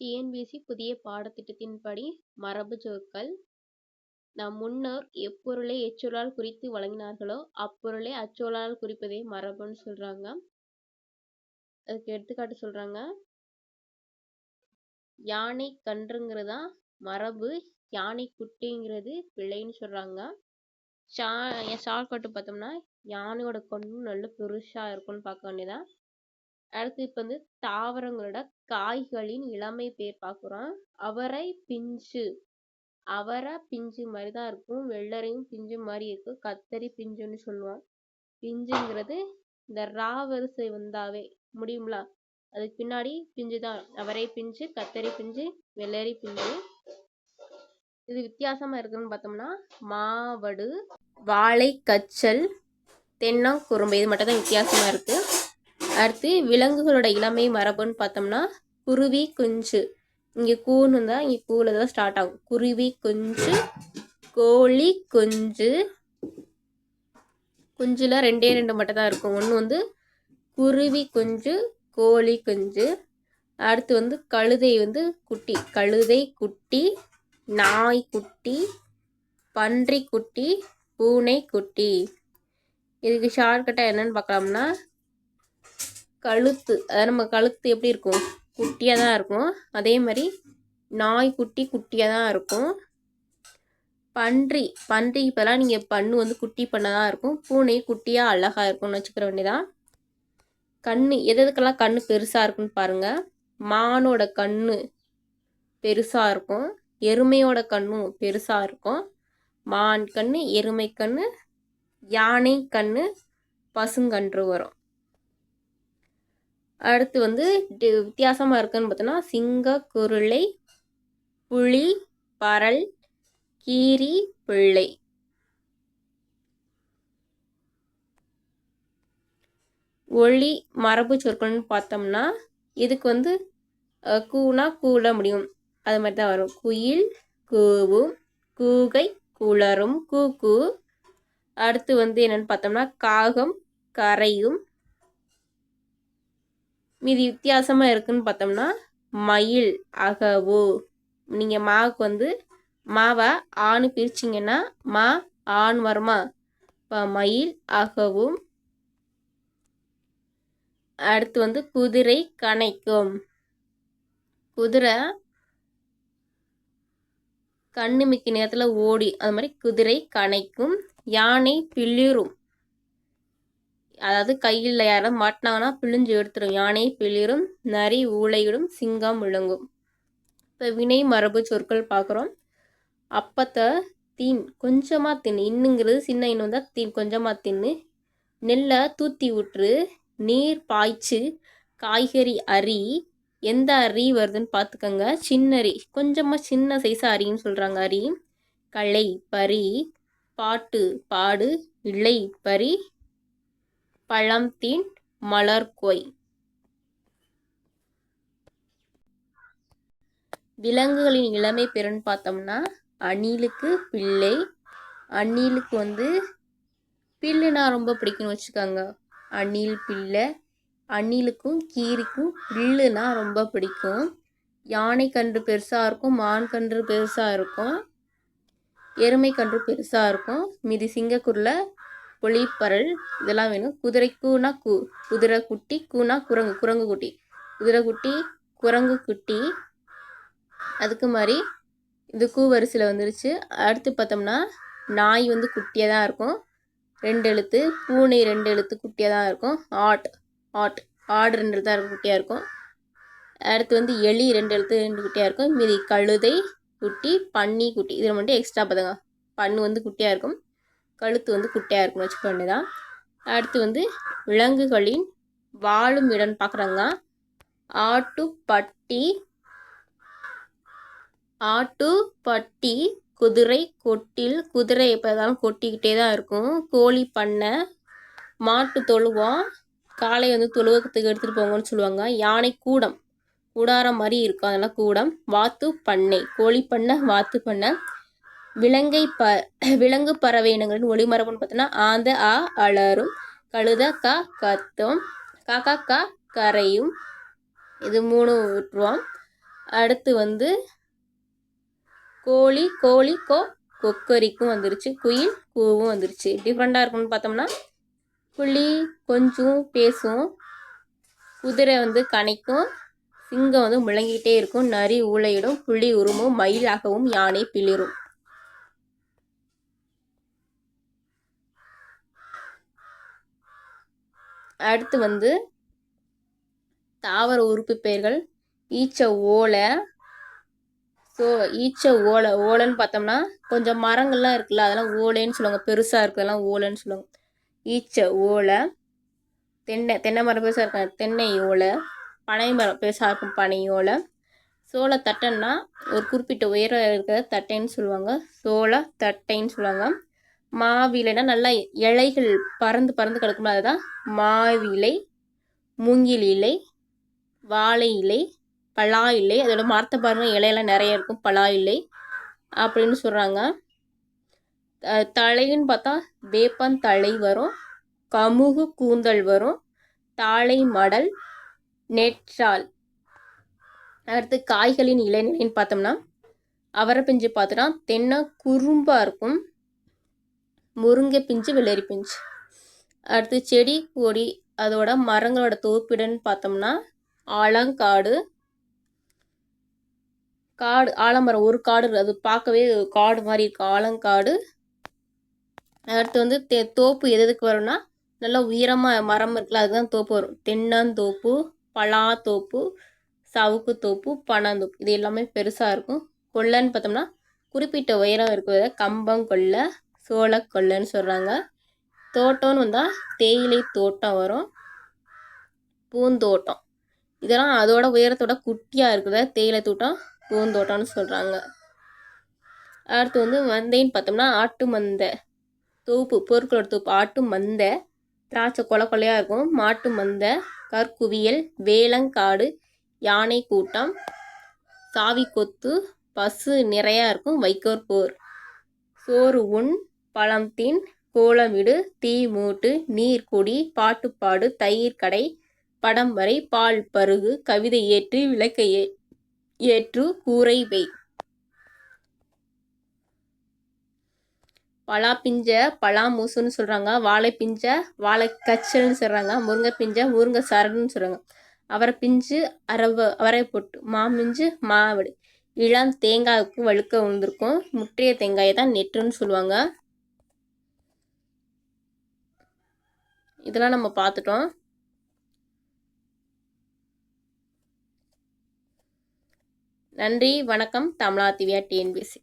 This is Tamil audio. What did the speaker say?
டிஎன்பிஎஸ்சி புதிய பாடத்திட்டத்தின்படி மரபு சொற்கள். நம் முன்னோர் எப்பொருளை எச்சொல்லால் குறித்து வழங்கினார்களோ அப்பொருளை அச்சொல்லால் குறிப்பதே மரபுன்னு சொல்கிறாங்க அதுக்கு எடுத்துக்காட்டு சொல்கிறாங்க யானை கன்றுங்கிறதா மரபு யானை குட்டிங்கிறது பிள்ளைன்னு சொல்கிறாங்க ஷா ஷார்ட்கட்டு பார்த்தோம்னா யானையோட கண்ணு நல்ல பெருசாக இருக்கும்னு பார்க்க வேண்டியதான் அடுத்து இப்போ வந்து தாவரங்களோட காய்களின் இளமை பேர் பார்க்குறோம் அவரை பிஞ்சு அவரை பிஞ்சு மாதிரி தான் இருக்கும். வெள்ளரையும் பிஞ்சு மாதிரி இருக்கும் கத்தரி பிஞ்சுன்னு சொல்லுவோம். பிஞ்சுங்கிறது இந்த ரா வரிசை வந்தாவே முடியுங்களா அதுக்கு பின்னாடி பிஞ்சு தான். அவரை பிஞ்சு கத்தரி பிஞ்சு வெள்ளரி பிஞ்சு. இது வித்தியாசமா இருக்குன்னு பார்த்தோம்னா மாவடு வாழை கச்சல் தென்னங்குறும்பு இது மட்டும் தான் வித்தியாசமா இருக்கு. அடுத்து விலங்குகளோட இளமை மரபுன்னு பார்த்தோம்னா குருவி குஞ்சு. இங்கே கூன்னு தான் இங்கே கூவில் தான் ஸ்டார்ட் ஆகும். குருவி குஞ்சு கோழி குஞ்சு. குஞ்சில் ரெண்டே ரெண்டு மட்டும் தான் இருக்கும். ஒன்று வந்து குருவி குஞ்சு கோழி குஞ்சு. அடுத்து வந்து கழுதை வந்து குட்டி. கழுதை குட்டி நாய் குட்டி பன்றி குட்டி பூனை குட்டி. இதுக்கு ஷார்ட்கட்டாக என்னென்னு பார்க்கலாம்னா கழுத்து அதாவது நம்ம கழுத்து எப்படி இருக்கும்? குட்டியாக தான் இருக்கும். அதே மாதிரி நாய்க்குட்டி குட்டியாக தான் இருக்கும். பன்றி பன்றி இப்போலாம் நீங்கள் பண்ணு வந்து குட்டி பண்ண தான் இருக்கும். பூனை குட்டியாக அழகாக இருக்கும்னு வச்சுக்கிற வேண்டியதான் கண் எது எதுக்கெல்லாம் கண் பெருசாக இருக்குன்னு பாருங்கள் மானோட கண் பெருசாக இருக்கும். எருமையோட கண்ணும் பெருசாக இருக்கும். மான் கண் எருமை கண் யானை கண் பசுங்கன்று வரும். அடுத்து வந்து வித்தியாசமாக இருக்குன்னு பார்த்தோன்னா சிங்க குருளை புளி பரல் கீரி பிள்ளை. ஒளி மரபு சொற்கள்னு பார்த்தோம்னா இதுக்கு வந்து கூனா கூட முடியும். அது மாதிரி தான் வரும். குயில் கூவும் கூகை குளரும் கூக்கு அடுத்து வந்து என்னென்னு பார்த்தோம்னா காகம் கரையும் மீதி வித்தியாசமாக இருக்குன்னு பார்த்தோம்னா மயில் அகவு. நீங்கள் மாவுக்கு வந்து மாவை ஆணு பிரிச்சிங்கன்னா மா ஆண் வருமா? இப்போ மயில் அகவும். அடுத்து வந்து குதிரை கணைக்கும். குதிரை கண்ணு மிக்க நேரத்தில் ஓடி அது மாதிரி குதிரை கணைக்கும். யானை பிளிரும் அதாவது கையில் யாரும் மாட்டினாங்கன்னா பிழிஞ்சு எடுத்துரும். யானை பிளிரும் நரி ஊளையிடும் சிங்கம் விழுங்கும். இப்போ வினை மரபு சொற்கள் பார்க்குறோம். அப்பத்தை தீன் கொஞ்சமாக தின்னு இன்னுங்கிறது சின்ன இன்னும் வந்தால் தீன் கொஞ்சமாக தின்னு. நெல்லை தூத்தி விட்டுரு நீர் பாய்ச்சி காய்கறி அரி. எந்த அரி வருதுன்னு பார்த்துக்கோங்க. சின்ன அரி. கொஞ்சமாக சின்ன சைஸாக அரின்னு சொல்கிறாங்க அரி. களை பரி. பாட்டு பாடு இலை பரி. பழம்தீன் மலர்கொய். விலங்குகளின் இளமை பெருன்னு பார்த்தோம்னா அணிலுக்கு பிள்ளை அணிலுக்கு வந்து பில்லுனா ரொம்ப பிடிக்கும்னு வச்சுக்கோங்க. அணில் பிள்ளை அணிலுக்கும் கீரிக்கும் பில்லுனா ரொம்ப பிடிக்கும். யானை கன்று பெருசாக இருக்கும் மான் கன்று பெருசாக இருக்கும் எருமை கன்று பெருசாக இருக்கும். மீதி சிங்கக்குருளை புலிப்பரல் இதெல்லாம் வேணும். குதிரை கூனா கூ குதிரை குட்டி கூனா குரங்கு குரங்கு குட்டி. குதிரை குட்டி குரங்கு குட்டி. அதுக்கு மாதிரி இது கூ வரிசையில் வந்துருச்சு. அடுத்து பார்த்தோம்னா நாய் வந்து குட்டியாக தான் இருக்கும். ரெண்டு எழுத்து பூனை ரெண்டு எழுத்து குட்டியாக தான் இருக்கும். ஆட் ஆட் ஆடு ரெண்டு தான் இருக்கும் குட்டியாக இருக்கும். அடுத்து வந்து எலி ரெண்டு எழுத்து ரெண்டு குட்டியாக இருக்கும். மீதி கழுதை குட்டி பன்னி குட்டி. இதில் மட்டும் எக்ஸ்ட்ரா பார்த்துங்க பண்ணு வந்து குட்டியாக இருக்கும். கழுத்து வந்து குட்டையாக இருக்குன்னு வச்சுக்க வேண்டியதான் அடுத்து வந்து விலங்குகளின் வாழும் இடம் பார்க்குறாங்க ஆட்டுப்பட்டி ஆட்டுப்பட்டி குதிரை கொட்டில் குதிரை எப்போதாலும் கொட்டிக்கிட்டே தான் இருக்கும். கோழி பண்ணை மாட்டு தொழுவம் காலை வந்து தொழுவத்துக்கு எடுத்துகிட்டு போங்கன்னு சொல்லுவாங்க. யானை கூடம் கூடாரம் மாதிரி இருக்கும். அதெல்லாம் கூடம். வாத்து பண்ணை கோழி பண்ணை வாத்து பண்ணை. விலங்கை ப விலங்கு பறவை இனங்களின் ஒளிமரபுன்னு பார்த்தோன்னா ஆந்த ஆ அலரும் கழுத க கத்தும் காக்கா க கரையும். இது மூணு விட்டுருவோம் அடுத்து வந்து கோழி கோழி கோ கொக்கரிக்கும் வந்துருச்சு. குயில் கூவும் வந்துருச்சு. டிஃப்ரெண்ட்டாக இருக்கும்னு பார்த்தோம்னா புள்ளி கொஞ்சம் பேசும். குதிரை வந்து கனைக்கும். சிங்கம் வந்து முழங்கிட்டே இருக்கும். நரி ஊழையிடும் புலி உருமும். மயிலாகவும் யானை பிளிரும். அடுத்து வந்து தாவர உறுப்பு பெயர்கள். ஈச்ச ஓலை. ஸோ ஈச்ச ஓலை ஓலைன்னு பார்த்தோம்னா கொஞ்சம் மரங்கள்லாம் இருக்குல்ல அதெல்லாம் ஓலைன்னு சொல்லுவாங்க. பெருசாக இருக்கிறதெல்லாம் ஓலைன்னு சொல்லுவாங்க. ஈச்ச ஓலை. தென்னை தென்னை மரம் பெருசாக இருக்க தென்னை ஓலை. பனை மரம் பெருசாக இருக்கும் பனை ஓலை. சோள தட்டைன்னா ஒரு குறிப்பிட்ட உயரம் இருக்கிற தட்டைன்னு சொல்லுவாங்க. சோள தட்டைன்னு சொல்லுவாங்க. மாவிலைனா நல்லா இலைகள் பறந்து பறந்து கிடக்கும்ல அதுதான் மாவிலை மூங்கில் இலை வாழை இலை பலா இலை அதோட மரத்தை பாருங்கள் இலையெல்லாம் நிறைய இருக்கும் பலா இலை அப்படின்னு சொல்கிறாங்க தலைன்னு பார்த்தா வேப்பன் தலை வரும் கமுகு கூந்தல் வரும் தாழை மடல் நெற்றால். அடுத்து காய்களின் இலைநிலைன்னு பார்த்தோம்னா அவரை பிஞ்சு பார்த்தோன்னா தென்னை குறும்பாக இருக்கும் முருங்கை பிஞ்சு வெள்ளரி பிஞ்சு. அடுத்து செடி கொடி அதோட மரங்களோட தொகுப்பிடன்னு பார்த்தோம்னா ஆலங்காடு. காடு ஆலமரம் ஒரு காடு அது பார்க்கவே காடு மாதிரி இருக்கும் ஆலங்காடு. அடுத்து வந்து தே தோப்பு எது எதுக்கு வரும்னா நல்லா உயரமாக மரம் இருக்குல்ல அதுதான் தோப்பு வரும். தென்னந்தோப்பு பலாத்தோப்பு சவுக்கு தோப்பு பனந்தோப்பு இது எல்லாமே பெருசாக இருக்கும். கொல்லைன்னு பார்த்தோம்னா குறிப்பிட்ட உயரம் இருக்கிறத கம்பங்கொல்லை சோளக்கொல்லைன்னு சொல்கிறாங்க தோட்டம்னு வந்தால் தேயிலை தோட்டம் வரும். பூந்தோட்டம். இதெல்லாம் அதோட உயரத்தோட குட்டியாக இருக்கிறத தேயிலை தோட்டம் பூந்தோட்டம்னு சொல்கிறாங்க அடுத்து வந்து மந்தைன்னு பார்த்தோம்னா ஆட்டு மந்தை. தோப்பு பொருட்களோட தோப்பு ஆட்டு மந்தை. திராட்சை கொலை கொலையாக இருக்கும். மாட்டு மந்தை கற்குவியல் வேளங்காடு யானை கூட்டம் சாவி கொத்து பசு நிறையா இருக்கும் வைக்கோர் போர் சோறு உண் பழம் தின் கோலமிடு தீ மூட்டு நீர் குடி பாட்டுப்பாடு தயிர் கடை படம் வரை பால் பருகு கவிதை ஏற்று விளக்கை ஏற்று கூரை வை. பலா பிஞ்ச பலா மூசுன்னு சொல்கிறாங்க வாழை பிஞ்ச வாழை கச்சல்னு சொல்கிறாங்க முருங்கை பிஞ்ச முருங்கை சரடுன்னு சொல்கிறாங்க அவரை பிஞ்சு அரவ அவரை போட்டு மாமிஞ்சு மாவடு. இளம் தேங்காய்க்கு வழுக்க விழுந்திருக்கும் முற்றிய தேங்காயை தான் நெட்டுன்னு சொல்லுவாங்க. இதெல்லாம் நம்ம பார்த்துட்டோம். நன்றி வணக்கம். தமிழா திவ்யா டிஎன்பிசி.